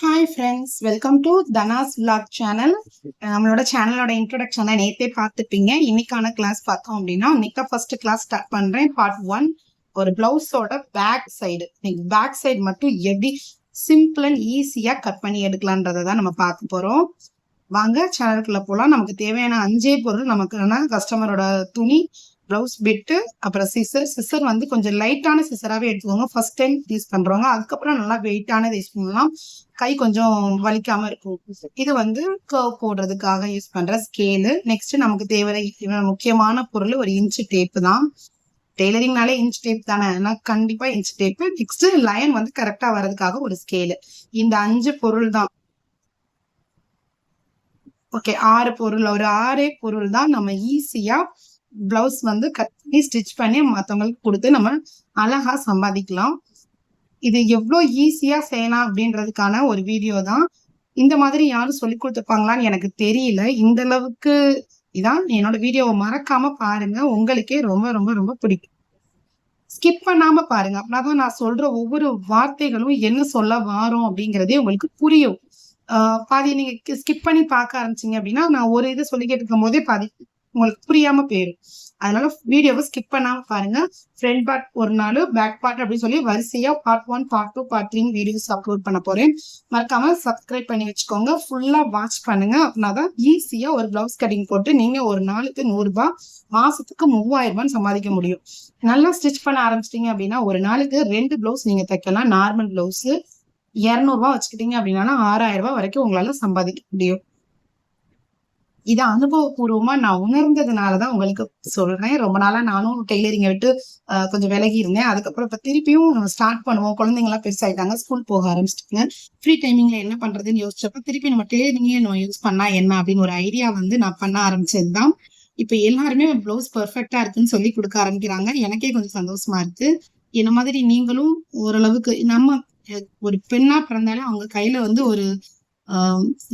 Hi friends welcome to Dhanas vlog channel நம்மளோட சேனலோட இன்ட்ரடக்ஷனை நேத்தே பார்த்துப்பீங்க இன்னைக்கான கிளாஸ் பார்த்தோம் அப்படின்னா இன்னைக்கு ஃபர்ஸ்ட் கிளாஸ் ஸ்டார்ட் பண்றேன். பார்ட் ஒன் ஒரு பிளவுஸோட பேக் சைடு பேக் சைடு மட்டும் எப்படி சிம்பிள் அண்ட் ஈஸியா கட் பண்ணி எடுக்கலான்றதை தான் நம்ம பார்க்க போறோம். வாங்க சேனலுக்குள்ள போலாம். நமக்கு தேவையான அஞ்சே பொருள் நமக்கான கஸ்டமரோட துணி ப்ளவுஸ் பிட்டு அப்புறம் சிசர் சிசர் வந்து கொஞ்சம் லைட்டான சிசராகவே எடுத்துக்கோங்க. ஃபர்ஸ்ட் டைம் யூஸ் பண்ணுறவங்க அதுக்கப்புறம் நல்லா வெயிட்டானது யூஸ் பண்ணலாம். கை கொஞ்சம் வலிக்காம இருக்கும். இது வந்து கர்வ் போடுறதுக்காக யூஸ் பண்ணுற ஸ்கேலு நெக்ஸ்ட் நமக்கு தேவை முக்கியமான பொருள் ஒரு இன்ச்சு டேப்பு தான். டெய்லரிங்னாலே இன்ச் டேப் தானே. ஆனால் கண்டிப்பாக இன்ச் டேப்பு நெக்ஸ்ட் லைன் வந்து கரெக்டாக வர்றதுக்காக ஒரு ஸ்கேலு இந்த அஞ்சு பொருள் தான். ஓகே ஆறு பொருள். ஒரு ஆறே பொருள் தான் நம்ம ஈஸியாக பிளவுஸ் வந்து கட் பண்ணி ஸ்டிச் பண்ணி மற்றவங்களுக்கு கொடுத்து நம்ம அழகா சம்பாதிக்கலாம். இது எவ்வளோ ஈஸியா செய்யலாம் அப்படின்றதுக்கான ஒரு வீடியோ தான். இந்த மாதிரி யாரும் சொல்லி கொடுத்துருப்பாங்களான்னு எனக்கு தெரியல. இந்த அளவுக்கு இதான் என்னோட வீடியோவை மறக்காம பாருங்க. உங்களுக்கே ரொம்ப ரொம்ப ரொம்ப பிடிக்கும். ஸ்கிப் பண்ணாம பாருங்க. அப்படின்னா நான் சொல்ற ஒவ்வொரு வார்த்தைகளும் என்ன சொல்ல வாரோம் அப்படிங்கறதே உங்களுக்கு புரியும். பாதி நீங்க ஸ்கிப் பண்ணி பார்க்க ஆரம்பிச்சிங்க அப்படின்னா நான் ஒரு இது சொல்லி இருக்கும் போதே பாதி உங்களுக்கு புரியாம போயிடும் அதனால வீடியோவை ஸ்கிப் பண்ணாம பாருங்க. ஃப்ரண்ட் பார்ட் ஒரு நாள் பேக் பார்ட் அப்படின்னு சொல்லி வரிசையா part one part two part three videos upload பண்ண போறேன். மறக்காம சப்ஸ்கிரைப் பண்ணி வச்சுக்கோங்க. ஃபுல்லா வாட்ச் பண்ணுங்க. அப்படின்னா தான் ஈஸியா ஒரு பிளவுஸ் கட்டிங் போட்டு நீங்க ஒரு நாளுக்கு நூறு ரூபாய் மாசத்துக்கு மூவாயிரம் ரூபாய் சம்பாதிக்க முடியும். நல்லா ஸ்டிச் பண்ண ஆரம்பிச்சிட்டீங்க அப்படின்னா ஒரு நாளுக்கு ரெண்டு பிளவுஸ் நீங்க தைக்கலாம். நார்மல் பிளவுஸ் இரநூறுவா வச்சுக்கிட்டீங்க அப்படின்னா ஆறாயிரம் ரூபாய் வரைக்கும் உங்களால சம்பாதிக்க முடியும். இதை அனுபவபூர்வமா நான் உணர்ந்ததுனாலதான் உங்களுக்கு சொல்றேன். ரொம்ப நாளா நானும் டெய்லரிங்கை விட்டு கொஞ்சம் விலகி இருந்தேன். அதுக்கப்புறம் இப்ப திருப்பியும் ஸ்டார்ட் பண்ணுவோம். குழந்தைங்களாம் பெருசாயிட்டாங்க. ஸ்கூல் போக ஆரம்பிச்சிட்டாங்க. ஃப்ரீ டைமிங்ல என்ன பண்றதுன்னு யோசிச்சப்ப திருப்பி நம்ம டெய்லரிங்கே நம்ம யூஸ் பண்ணா என்ன அப்படின்னு ஒரு ஐடியா வந்து நான் பண்ண ஆரம்பிச்சதுதான். இப்ப எல்லாருமே ப்ளவுஸ் பெர்ஃபெக்டா இருக்குன்னு சொல்லி கொடுக்க ஆரம்பிக்கிறாங்க. எனக்கே கொஞ்சம் சந்தோஷமா இருக்கு. என்ன மாதிரி நீங்களும் ஓரளவுக்கு நம்ம ஒரு பெண்ணா பிறந்தாலே அவங்க கையில வந்து ஒரு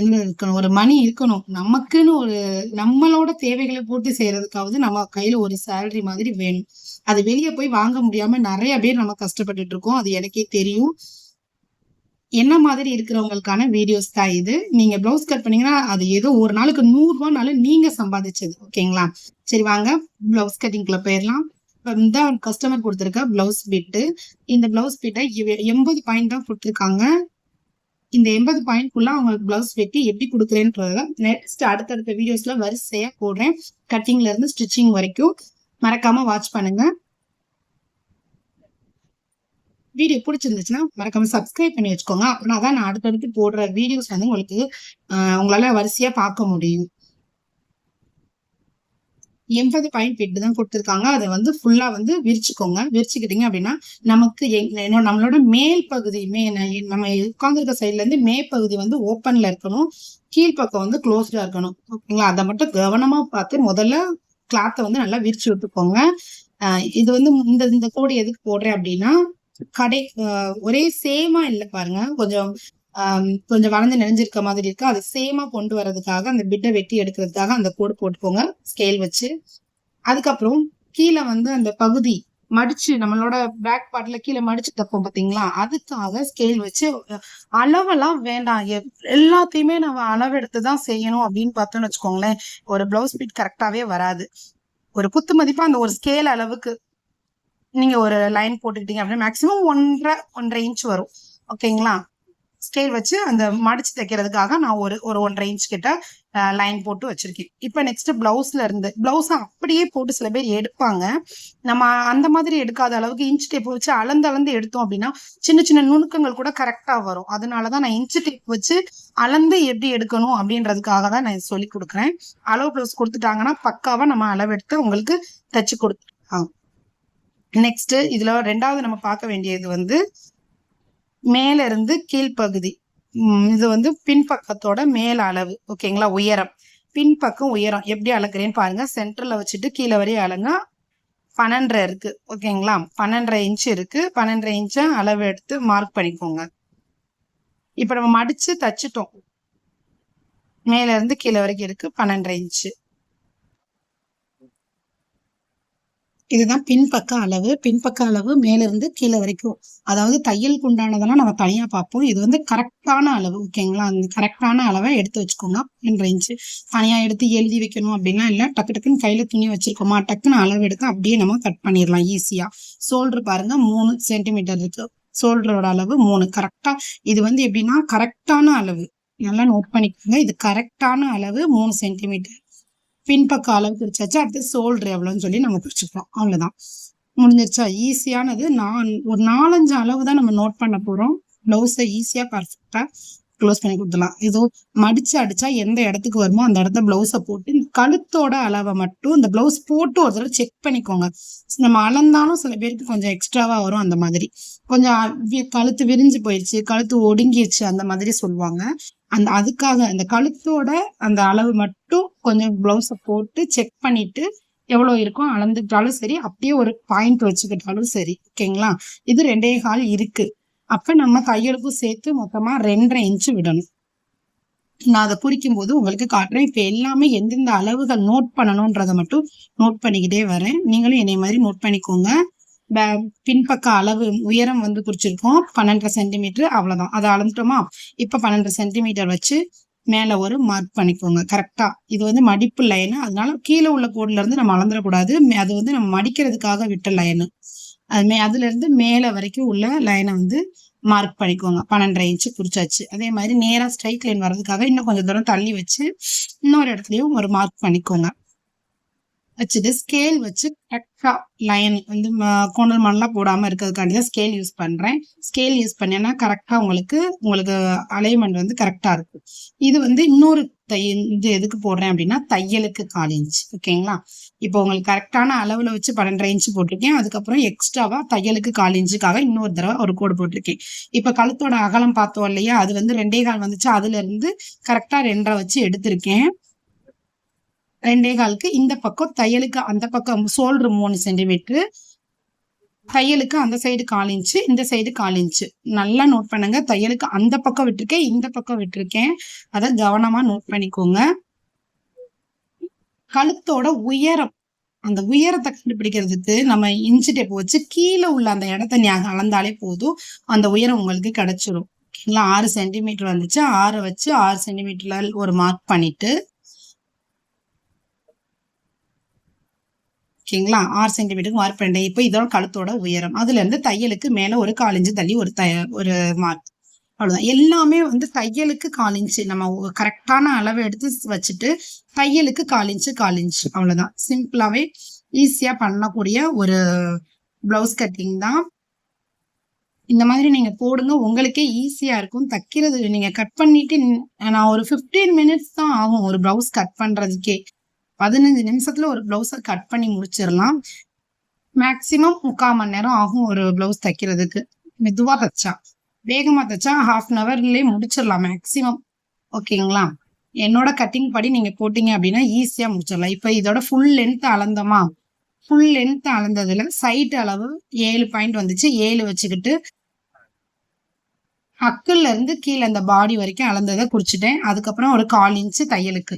என்ன இருக்கணும்? ஒரு மணி இருக்கணும். நமக்குன்னு ஒரு நம்மளோட தேவைகளை பூர்த்தி செய்யறதுக்காவது நம்ம கையில ஒரு சேலரி மாதிரி வேணும். அது வெளியே போய் வாங்க முடியாம நிறைய பேர் நம்ம கஷ்டப்பட்டுட்டு இருக்கோம். அது எனக்கே தெரியும். என்ன மாதிரி இருக்கிறவங்களுக்கான வீடியோஸ் தான் இது. நீங்க ப்ளவுஸ் கட் பண்ணீங்கன்னா அது ஏதோ ஒரு நாளுக்கு நூறு ரூபாய்னாலும் நீங்க சம்பாதிச்சது. ஓகேங்களா? சரி வாங்க. ப்ளவுஸ் கட்டிங்ல போயிடலாம். இந்த கஸ்டமர் கொடுத்துருக்க பிளவுஸ் பிட்டு இந்த பிளவுஸ் பிட்டை எண்பது பாயிண்ட் தான் கொடுத்துருக்காங்க. இந்த எண்பது பாயிண்ட்குள்ள அவங்களுக்கு பிளவுஸ் வெட்டி எப்படி கொடுக்குறேன்றத நெக்ஸ்ட் அடுத்தடுத்த வீடியோஸ்ல வரிசையா போடுறேன். கட்டிங்ல இருந்து ஸ்டிச்சிங் வரைக்கும். மறக்காம வாட்ச் பண்ணுங்க. வீடியோ பிடிச்சிருந்துச்சுன்னா மறக்காம சப்ஸ்கிரைப் பண்ணி வச்சுக்கோங்க. அப்படின்னா தான் நான் அடுத்தடுத்து போடுற வீடியோஸ் வந்து உங்களுக்கு உங்களால வரிசையா பார்க்க முடியும். எண்பது பாயிண்ட் எட்டு தான் கொடுத்துருக்காங்க. அதை வந்து ஃபுல்லா வந்து விரிச்சுக்கோங்க. விரிச்சுக்கிட்டீங்க அப்படின்னா நமக்கு நம்மளோட மேல் பகுதி மே நம்ம உட்காந்துருக்க சைட்ல இருந்து மே பகுதி வந்து ஓப்பன்ல இருக்கணும். கீழ்ப்பக்கம் வந்து க்ளோஸ்டா இருக்கணும். ஓகேங்களா? அதை மட்டும் கவனமா பார்த்து முதல்ல கிளாத்தை வந்து நல்லா விரிச்சு விட்டுக்கோங்க. இது வந்து இந்த இந்த கோடு எதுக்கு போடுறேன் அப்படின்னா கடை ஒரே சேமா இல்லை பாருங்க. கொஞ்சம் கொஞ்சம் வளர்ந்து நினைஞ்சிருக்க மாதிரி இருக்கு. அதை சேமா கொண்டு வர்றதுக்காக அந்த பிட்டை வெட்டி எடுக்கிறதுக்காக அந்த கோடு போட்டுக்கோங்க ஸ்கேல் வச்சு. அதுக்கப்புறம் கீழே வந்து அந்த பகுதி மடிச்சு நம்மளோட பேக் பார்ட்ல கீழே மடிச்சு தப்போம் பாத்தீங்களா? அதுக்காக ஸ்கேல் வச்சு அளவெல்லாம் வேண்டாம். எல்லாத்தையுமே நம்ம அளவெடுத்து தான் செய்யணும் அப்படின்னு பார்த்தோம்னு வச்சுக்கோங்களேன். ஒரு பிளவுஸ் பீட் கரெக்டாவே வராது. ஒரு குத்து மதிப்பா அந்த ஒரு ஸ்கேல் அளவுக்கு நீங்க ஒரு லைன் போட்டுக்கிட்டீங்க அப்படின்னா மேக்சிமம் ஒன்றரை ஒன்றரை இன்ச் வரும். ஓகேங்களா ஸ்கேல் வச்சு அந்த மடிச்சு தைக்கிறதுக்காக நான் ஒரு ஒரு ஒன்றரை இன்ச் கிட்ட லைன் போட்டு வச்சிருக்கேன். இப்போ நெக்ஸ்ட் பிளவுஸ்ல இருந்து பிளவுஸ் அப்படியே போட்டு சில பேர் எடுப்பாங்க. நம்ம அந்த மாதிரி எடுக்காத அளவுக்கு இன்ச் டேப் வச்சு அளந்து அளந்து எடுத்தோம் அப்படின்னா சின்ன சின்ன நுணுக்கங்கள் கூட கரெக்டா வரும். அதனாலதான் நான் இன்ச் டேப் வச்சு அளந்து எப்படி எடுக்கணும் அப்படின்றதுக்காக தான் நான் சொல்லி கொடுக்குறேன். அளவு பிளவுஸ் கொடுத்துட்டாங்கன்னா பக்காவா நம்ம அளவெடுத்து உங்களுக்கு தச்சு கொடுத்துருக்காங்க நெக்ஸ்ட் இதுல ரெண்டாவது நம்ம பார்க்க வேண்டியது வந்து மேலிருந்து கீழ்ப்பகுதி. இது வந்து பின்பக்கத்தோட மேல் அளவு ஓகேங்களா? உயரம். பின்பக்கம் உயரம். எப்படி அளக்குறேன்னு பாருங்க. சென்டர்ல வச்சுட்டு கீழே வரையும் அளங்க. பன்னெண்டரை இருக்கு. ஓகேங்களா? பன்னெண்டரை இன்ச் இருக்கு. பன்னெண்டரை இன்ச்சை அளவு எடுத்து மார்க் பண்ணிக்கோங்க. இப்ப நம்ம மடிச்சு தச்சுட்டோம். மேல இருந்து கீழே வரைக்கும் இருக்கு. பன்னெண்டரை இன்ச்சு இதுதான் பின்பக்க அளவு. பின்பக்க அளவு மேலிருந்து கீழே வரைக்கும். அதாவது தையலுக்கு உண்டானதெல்லாம் நம்ம தனியாக பார்ப்போம். இது வந்து கரெக்டான அளவு ஓகேங்களா அந்த கரெக்டான அளவை எடுத்து வச்சுக்கோங்க. ரெண்டு இன்ச்சு தனியாக எடுத்து எழுதி வைக்கணும் அப்படின்லாம் இல்லை டக்கு டக்குன்னு கையில் துணி வச்சிருக்கோமா? டக்குன்னு அளவு எடுத்து அப்படியே நம்ம கட் பண்ணிடலாம் ஈஸியாக ஷோல்டர் பாருங்க மூணு சென்டிமீட்டர் இருக்கு. சோல்டரோட அளவு மூணு. கரெக்டாக இது வந்து எப்படின்னா கரெக்டான அளவு. நல்லா நோட் பண்ணிக்கோங்க. இது கரெக்டான அளவு மூணு சென்டிமீட்டர் பின்பக்க அளவு குறிச்சாச்சு அடுத்து சோல்டர் எவ்வளோன்னு சொல்லி நம்ம குறிச்சுக்கலாம் அவ்வளோதான் முடிஞ்சிருச்சா? ஈஸியானது நான் ஒரு நாலஞ்சு அளவு தான் நம்ம நோட் பண்ண போகிறோம் ப்ளவுஸை ஈஸியாக பர்ஃபெக்டாக க்ளோஸ் பண்ணி கொடுத்துலாம் இதோ மடிச்சு அடித்தா எந்த இடத்துக்கு வருமோ அந்த இடத்த ப்ளவுஸை போட்டு இந்த கழுத்தோட அளவை மட்டும் இந்த ப்ளவுஸ் போட்டு ஒரு தடவை செக் பண்ணிக்கோங்க. நம்ம அளந்தாலும் சில பேருக்கு கொஞ்சம் எக்ஸ்ட்ராவாக வரும் அந்த மாதிரி. கொஞ்சம் கழுத்து விரிஞ்சு போயிடுச்சு கழுத்து ஒடுங்கிடுச்சு அந்த மாதிரி சொல்லுவாங்க. அந்த அதுக்காக அந்த கழுத்தோட அந்த அளவு மட்டும் கொஞ்சம் ப்ளவுஸை போட்டு செக் பண்ணிட்டு எவ்வளோ இருக்கும் அளந்துக்கிட்டாலும் சரி அப்படியே ஒரு பாயிண்ட் வச்சுக்கிட்டாலும் சரி ஓகேங்களா இது ரெண்டே கால் இருக்கு. அப்போ நம்ம தையலுக்கும் சேர்த்து மொத்தமாக ரெண்டரை இன்ச்சு விடணும். நான் அதை குறிக்கும் போது உங்களுக்கு காட்டுறேன். இப்போ எல்லாமே எந்தெந்த அளவுகள் நோட் பண்ணணுன்றதை மட்டும் நோட் பண்ணிக்கிட்டே வரேன். நீங்களும் என்னை மாதிரி நோட் பண்ணிக்கோங்க. பின்பக்க அளவு உயரம் வந்து குறிச்சிருக்கோம். பன்னெண்டரை சென்டிமீட்டர் அவ்வளோதான் அதை அளந்துட்டோமா? இப்போ பன்னெண்டரை சென்டிமீட்டர் வச்சு மேலே ஒரு மார்க் பண்ணிக்கோங்க. கரெக்டாக இது வந்து மடிப்பு லைனு அதனால கீழே உள்ள கோடுல இருந்து நம்ம அளந்துடக்கூடாது அது வந்து நம்ம மடிக்கிறதுக்காக விட்ட லைனு அது அதுலேருந்து மேலே வரைக்கும் உள்ள லைனை வந்து மார்க் பண்ணிக்கோங்க. பன்னெண்டரை இன்ச்சு குறிச்சாச்சு அதே மாதிரி நேராக ஸ்ட்ரைக் லைன் வர்றதுக்காக இன்னும் கொஞ்சம் தூரம் தள்ளி வச்சு இன்னொரு இடத்துலையும் ஒரு மார்க் பண்ணிக்கோங்க. வச்சுட்டு ஸ்கேல் வச்சு கரெக்டாக லைன் வந்து கோணல் மண்ணெலாம் போடாமல் இருக்கிறதுக்காண்டி தான் ஸ்கேல் யூஸ் பண்ணுறேன் ஸ்கேல் யூஸ் பண்ணேன்னா கரெக்டாக உங்களுக்கு உங்களுக்கு அலைன்மெண்ட் வந்து கரெக்டாக இருக்கும். இது வந்து இன்னொரு தையல் இது எதுக்கு போடுறேன் அப்படின்னா தையலுக்கு கால் இன்ச் ஓகேங்களா? இப்போ உங்களுக்கு கரெக்டான அளவில் வச்சு பன்னெண்டரை இன்ச்சு போட்டிருக்கேன். அதுக்கப்புறம் எக்ஸ்ட்ராவாக தையலுக்கு கால் இன்ச்சுக்காக இன்னொரு தடவை ஒரு கோடு போட்டிருக்கேன். இப்போ கழுத்தோட அகலம் பார்த்தோம் இல்லையா? அது வந்து ரெண்டே கால் வந்துச்சு. அதுலேருந்து கரெக்டாக ரெண்டரை வச்சு எடுத்திருக்கேன். ரெண்டே காலுக்கு இந்த பக்கம் தையலுக்கு அந்த பக்கம் சோல்டர் மூணு சென்டிமீட்ரு தையலுக்கு அந்த சைடு கால் இன்ச்சு இந்த சைடு கால் இன்ச்சு. நல்லா நோட் பண்ணுங்க. தையலுக்கு அந்த பக்கம் விட்டுருக்கேன் இந்த பக்கம் விட்டுருக்கேன். அதை கவனமா நோட் பண்ணிக்கோங்க. கழுத்தோட உயரம் அந்த உயரத்தை கண்டுபிடிக்கிறதுக்கு நம்ம இன்ச்சு டேப் வச்சு கீழே உள்ள அந்த இடத்த நீ அளந்தாலே போதும். அந்த உயரம் உங்களுக்கு கிடைச்சிரும். ஆறு சென்டிமீட்டர் வந்துச்சு. ஆறை வச்சு ஆறு சென்டிமீட்டர்ல ஒரு மார்க் பண்ணிட்டு ஓகேங்களா? ஆறு சென்டிமீட்டருக்கு மார்க் பண்ணிட்டேன். இப்போ இதோட கழுத்தோட உயரம். அதுல இருந்து தையலுக்கு மேல ஒரு காலிஞ்சு தள்ளி ஒரு த ஒரு மார்க் அவ்வளவுதான். எல்லாமே வந்து தையலுக்கு காலிஞ்சு நம்ம கரெக்டான அளவு எடுத்து வச்சுட்டு தையலுக்கு காலிஞ்சு காலிஞ்சு அவ்வளவுதான். சிம்பிளாவே ஈஸியா பண்ணக்கூடிய ஒரு பிளவுஸ் கட்டிங் தான். இந்த மாதிரி நீங்க போடுங்க. உங்களுக்கே ஈஸியா இருக்கும். தைக்கிறது நீங்க கட் பண்ணிட்டு நான் ஒரு ஃபிஃப்டீன் மினிட்ஸ் தான் ஆகும் ஒரு பிளவுஸ் கட் பண்றதுக்கே. பதினஞ்சு நிமிஷத்துல ஒரு பிளவுஸை கட் பண்ணி முடிச்சிடலாம். மேக்சிமம் முக்கால் மணி நேரம் ஆகும் ஒரு பிளவுஸ் தைக்கிறதுக்கு. மெதுவாக தைச்சா. வேகமாக தைச்சா ஹாஃப் அன் ஹவர்லயே முடிச்சிடலாம் மேக்சிமம் ஓகேங்களா? என்னோட கட்டிங் படி நீங்கள் போட்டீங்க அப்படின்னா ஈஸியாக முடிச்சிடலாம். இப்போ இதோட ஃபுல் லென்த் அளந்தோமா? ஃபுல் லென்த் அளந்ததில் சைட் அளவு ஏழு பாயிண்ட் வந்துச்சு. ஏழு வச்சுக்கிட்டு அக்குல இருந்து கீழே அந்த பாடி வரைக்கும் அளந்ததை குறிச்சிட்டேன் அதுக்கப்புறம் ஒரு கால் இன்ச்சு தையலுக்கு.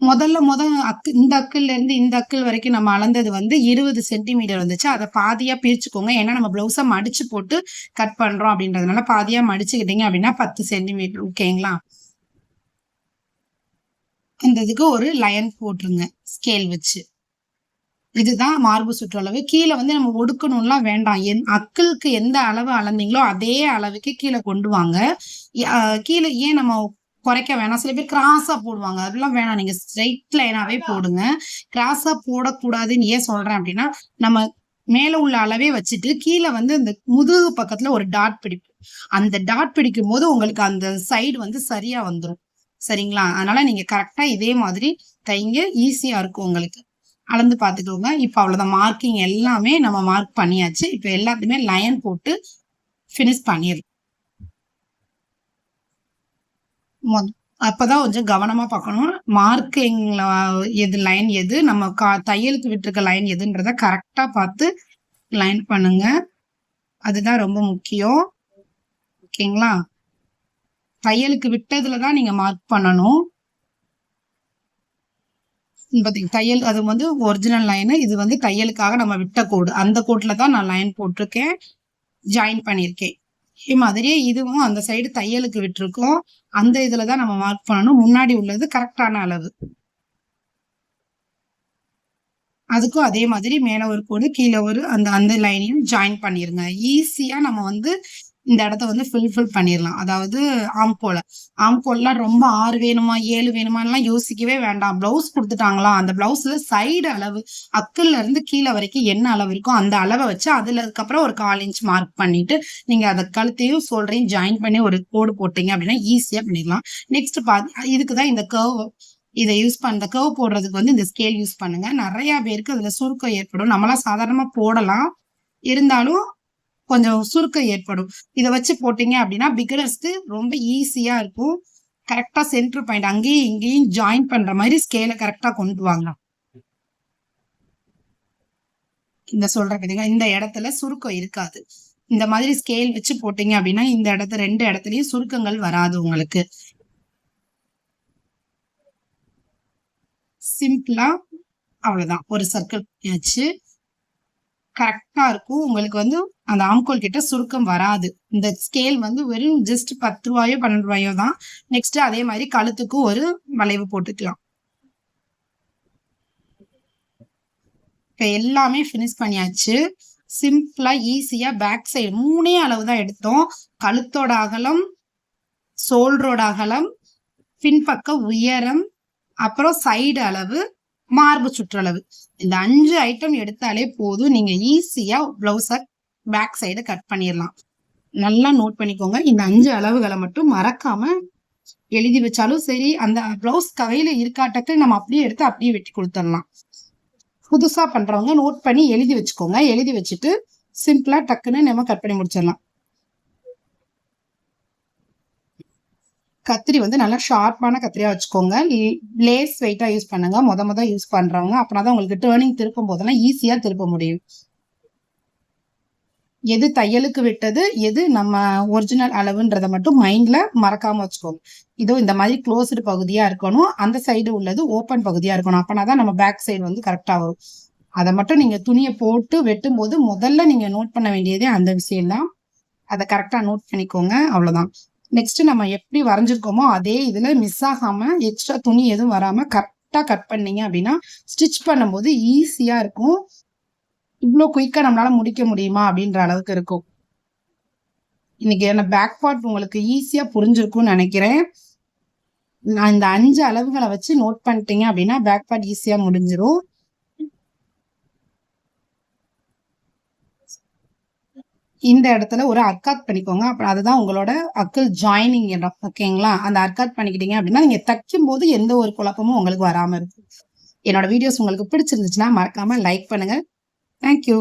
முதல்ல முத அக்கு இந்த அக்குல இருந்து இந்த அக்கிள் வரைக்கும் நம்ம அளந்தது வந்து இருபது சென்டிமீட்டர் வந்துச்சு. அதை பாதியா பிரிச்சுக்கோங்க. ஏன்னா நம்ம பிளவுஸை மடிச்சு போட்டு கட் பண்றோம் அப்படின்றதுனால பாதியா மடிச்சுக்கிட்டீங்க அப்படின்னா பத்து சென்டிமீட்டர் ஓகேங்களா அந்த இதுக்கு ஒரு லயன் போட்டுருங்க ஸ்கேல் வச்சு. இதுதான் மார்பு சுற்றளவு கீழே வந்து நம்ம ஒடுக்கணும்லாம் வேண்டாம். என் அக்களுக்கு எந்த அளவு அளந்தீங்களோ அதே அளவுக்கு கீழே கொண்டு வாங்க. கீழே ஏன் நம்ம குறைக்க வேணாம். சில பேர் கிராஸா போடுவாங்க. அதெல்லாம் வேணாம். நீங்க ஸ்ட்ரைட் லைனாவே போடுங்க. கிராஸா போடக்கூடாதுன்னு ஏன் சொல்றேன் அப்படின்னா நம்ம மேல உள்ள அளவே வச்சுட்டு கீழே வந்து இந்த முதுகு பக்கத்துல ஒரு டாட் பிடிப்போம். அந்த டாட் பிடிக்கும் போது உங்களுக்கு அந்த சைடு வந்து சரியா வந்துடும் சரிங்களா? அதனால நீங்க கரெக்டா இதே மாதிரி தைங்க ஈஸியா இருக்கும் உங்களுக்கு. அளந்து பாத்துக்கோங்க இப்ப அவ்வளவுதான். மார்க்கிங் எல்லாமே நம்ம மார்க் பண்ணியாச்சு. இப்ப எல்லாத்தையுமே லைன் போட்டு ஃபினிஷ் பண்ணிடலாம். அப்பதான் கொஞ்சம் கவனமா பார்க்கணும். மார்க்கிங் எது லைன் எது? நம்ம கா தையலுக்கு விட்டுருக்க லைன் எதுன்றத கரெக்டா பார்த்து லைன் பண்ணுங்க. அதுதான் ரொம்ப முக்கியம். ஓகேங்களா? தையலுக்கு விட்டதுல தான் நீங்க மார்க் பண்ணணும். பார்த்தீங்க தையல் அது வந்து ஒரிஜினல் லைனு இது வந்து தையலுக்காக நம்ம விட்ட கோடு அந்த கோட்டில் தான் நான் லைன் போட்டிருக்கேன். ஜாயின் பண்ணியிருக்கேன். இதே மாதிரியே இதுவும் அந்த சைடு தையலுக்கு விட்டுருக்கோம். அந்த இதுல தான் நம்ம மார்க் பண்ணணும். முன்னாடி உள்ளது கரெக்டான அளவு. அதுக்கும் அதே மாதிரி மேல ஒரு கோடு கீழே ஒரு அந்த அந்த லைனையும் ஜாயின் பண்ணிருங்க. ஈஸியா நம்ம வந்து இந்த இடத்த வந்து ஃபில்ஃபில் பண்ணிடலாம். அதாவது ஆம்கோல ஆம்கோல்லாம் ரொம்ப ஆறு வேணுமா ஏழு வேணுமான்லாம் யோசிக்கவே வேண்டாம். பிளவுஸ் கொடுத்துட்டாங்களா? அந்த பிளவுஸ்ல சைடு அளவு அக்கல்ல இருந்து கீழே வரைக்கும் என்ன அளவு இருக்கோ அந்த அளவை வச்சு அதுல அதுக்கப்புறம் ஒரு கால் இன்ச் மார்க் பண்ணிட்டு நீங்க அதை கழுத்தையும் சோல்டரையும் ஜாயின் பண்ணி ஒரு கோடு போட்டீங்க அப்படின்னா ஈஸியா பண்ணிடலாம். நெக்ஸ்ட் பார்த்து இதுக்கு தான் இந்த கர்வ் இதை யூஸ் பண்ண கர்வ் போடுறதுக்கு வந்து இந்த ஸ்கேல் யூஸ் பண்ணுங்க. நிறைய பேருக்கு அதுல சுருக்கம் ஏற்படும். நம்மளாம் சாதாரணமா போடலாம். இருந்தாலும் கொஞ்சம் சுருக்கம் ஏற்படும். இதை வச்சு போட்டீங்க அப்படின்னா பிகினர்ஸ்க்கு ரொம்ப ஈஸியா இருக்கும். கரெக்டா சென்டர் பாயிண்ட் அங்கேயும் இங்கேயும் ஜாயின் பண்ற மாதிரி ஸ்கேலை கரெக்டா கொண்டு வாங்கலாம் இந்த சொல்ற பார்த்தீங்கன்னா இந்த இடத்துல சுருக்கம் இருக்காது. இந்த மாதிரி ஸ்கேல் வச்சு போட்டீங்க அப்படின்னா இந்த இடத்துல ரெண்டு இடத்துலயும் சுருக்கங்கள் வராது உங்களுக்கு. சிம்பிளா அவ்வளவுதான். ஒரு சர்க்கிள் ஆச்சு கரெக்டா இருக்கும். உங்களுக்கு வந்து அந்த ஆம்கோல் கிட்ட சுருக்கம் வராது. இந்த ஸ்கேல் வந்து வெறும் ஜஸ்ட் பத்து ரூபாயோ பன்னெண்டு ரூபாயோ தான். நெக்ஸ்ட் அதே மாதிரி கழுத்துக்கும் ஒரு வளைவு போட்டுக்கலாம். இப்ப எல்லாமே ஃபினிஷ் பண்ணியாச்சு. சிம்பிளா ஈஸியா பேக் சைடு மூணே அளவு தான் எடுத்தோம். கழுத்தோட அகலம் சோல்டரோட அகலம் பின்பக்க உயரம் அப்புறம் சைடு அளவு மார்பு சுற்றளவு. இந்த அஞ்சு ஐட்டம் எடுத்தாலே போதும். நீங்க ஈஸியா பிளவுஸ பேக் சைடு கட் பண்ணிடலாம் நல்லா நோட் பண்ணிக்கோங்க. இந்த அஞ்சு அளவுகளை மட்டும் மறக்காம எழுதி வச்சாலும் சரி அந்த பிளவுஸ் கவையில இருக்காட்டக்கு நம்ம அப்படியே எடுத்து அப்படியே வெட்டி கொடுத்துடலாம் புதுசா பண்றவங்க நோட் பண்ணி எழுதி வச்சுக்கோங்க. எழுதி வச்சுட்டு சிம்பிளா டக்குன்னு நம்ம கட் பண்ணி முடிச்சிடலாம் கத்திரி வந்து நல்லா ஷார்ப்பான கத்திரியா வச்சுக்கோங்க. லேஸ் வெயிட்டா யூஸ் பண்ணுங்க. மொத மொதல் யூஸ் பண்றவங்க. அப்படின்னா தான் உங்களுக்கு டேர்னிங் திருப்பும் போதெல்லாம் ஈஸியா திருப்ப முடியும். எது தையலுக்கு விட்டது எது நம்ம ஒரிஜினல் அளவுன்றத மட்டும் மைண்ட்ல மறக்காம வச்சுக்கோங்க. இதோ இந்த மாதிரி க்ளோஸ்டு பகுதியா இருக்கணும். அந்த சைடு உள்ளது ஓப்பன் பகுதியா இருக்கணும். அப்பனா தான் நம்ம பேக் சைடு வந்து கரெக்டா வரும். அதை மட்டும் நீங்க துணியை போட்டு வெட்டும் போது முதல்ல நீங்க நோட் பண்ண வேண்டியதே அந்த விஷயம் தான் அதை கரெக்டா நோட் பண்ணிக்கோங்க. அவ்வளவுதான். நெக்ஸ்ட் நம்ம எப்படி வரைஞ்சிருக்கோமோ அதே இதுல மிஸ் ஆகாம எக்ஸ்ட்ரா துணி எதுவும் வராம கரெக்டா கட் பண்ணீங்க அப்படின்னா ஸ்டிச் பண்ணும்போது ஈஸியா இருக்கும். இவ்வளோ குயிக்கா நம்மளால முடிக்க முடியுமா அப்படின்ற அளவுக்கு இருக்கும். இன்னைக்கு என்ன பேக் பார்ட் உங்களுக்கு ஈஸியா புரிஞ்சிருக்கும்னு நினைக்கிறேன். நான் இந்த அஞ்சு அளவுகளை வச்சு நோட் பண்ணிட்டீங்க அப்படின்னா பேக் பார்ட் ஈஸியா முடிஞ்சிடும் இந்த இடத்துல ஒரு அர்க்காத் பண்ணிக்கோங்க. அப்புறம் அதுதான் உங்களோட அக்கல் ஜாயினிங் இடம் ஓகேங்களா? அந்த அர்க்காத் பண்ணிக்கிட்டீங்க அப்படின்னா நீங்க தைக்கும் போது எந்த ஒரு குழப்பமும் உங்களுக்கு வராமல் இருக்கும். என்னோட வீடியோஸ் உங்களுக்கு பிடிச்சிருந்துச்சுன்னா மறக்காம லைக் பண்ணுங்க. தேங்க்யூ